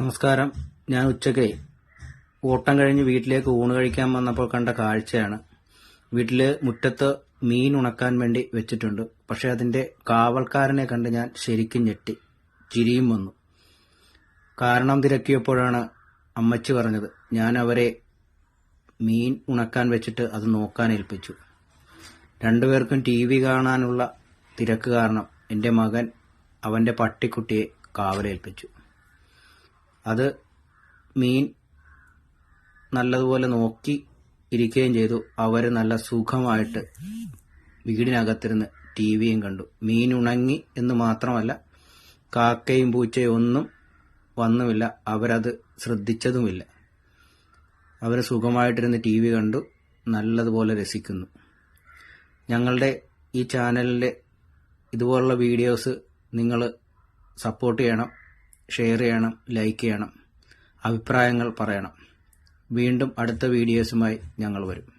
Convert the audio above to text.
നമസ്കാരം. ഞാൻ ഉച്ചയ്ക്ക് ഓട്ടം കഴിഞ്ഞ് വീട്ടിലേക്ക് ഊണ് കഴിക്കാൻ വന്നപ്പോൾ കണ്ട കാഴ്ചയാണ്. വീട്ടിൽ മുറ്റത്ത് മീൻ ഉണക്കാൻ വേണ്ടി വെച്ചിട്ടുണ്ട്. പക്ഷെ അതിന്റെ കാവൽക്കാരനെ കണ്ട് ഞാൻ ശരിക്കും ഞെട്ടി. ചിരിയും വന്നു. കാരണം തിരക്കിയപ്പോഴാണ് അമ്മച്ചി പറഞ്ഞത് ഞാൻ അവരെ മീൻ ഉണക്കാൻ വെച്ചിട്ട് അത് നോക്കാൻ ഏൽപ്പിച്ചു. രണ്ടുപേർക്കും ടി വി കാണാനുള്ള തിരക്ക് കാരണം എന്റെ മകൻ അവന്റെ പട്ടിക്കുട്ടിയെ കാവലേൽപ്പിച്ചു. അത് മീൻ നല്ലതുപോലെ നോക്കി ഇരിക്കുകയും ചെയ്തു. അവർ നല്ല സുഖമായിട്ട് വീടിനകത്തിരുന്ന് ടി വിയും കണ്ടു. മീൻ ഉണങ്ങി എന്ന് മാത്രമല്ല കാക്കയും പൂച്ചയും ഒന്നും വന്നുമില്ല. അവരത് ശ്രദ്ധിച്ചതുമില്ല. അവർ സുഖമായിട്ടിരുന്ന് ടി വി കണ്ടു നല്ലതുപോലെ രസിക്കുന്നു. ഞങ്ങളുടെ ഈ ചാനലിലെ ഇതുപോലുള്ള വീഡിയോസ് നിങ്ങൾ സപ്പോർട്ട് ചെയ്യണം. ഷെയർ ചെയ്യണം ലൈക്ക് ചെയ്യണം അഭിപ്രായങ്ങൾ പറയണം. വീണ്ടും അടുത്ത വീഡിയോസുമായി ഞങ്ങൾ വരും.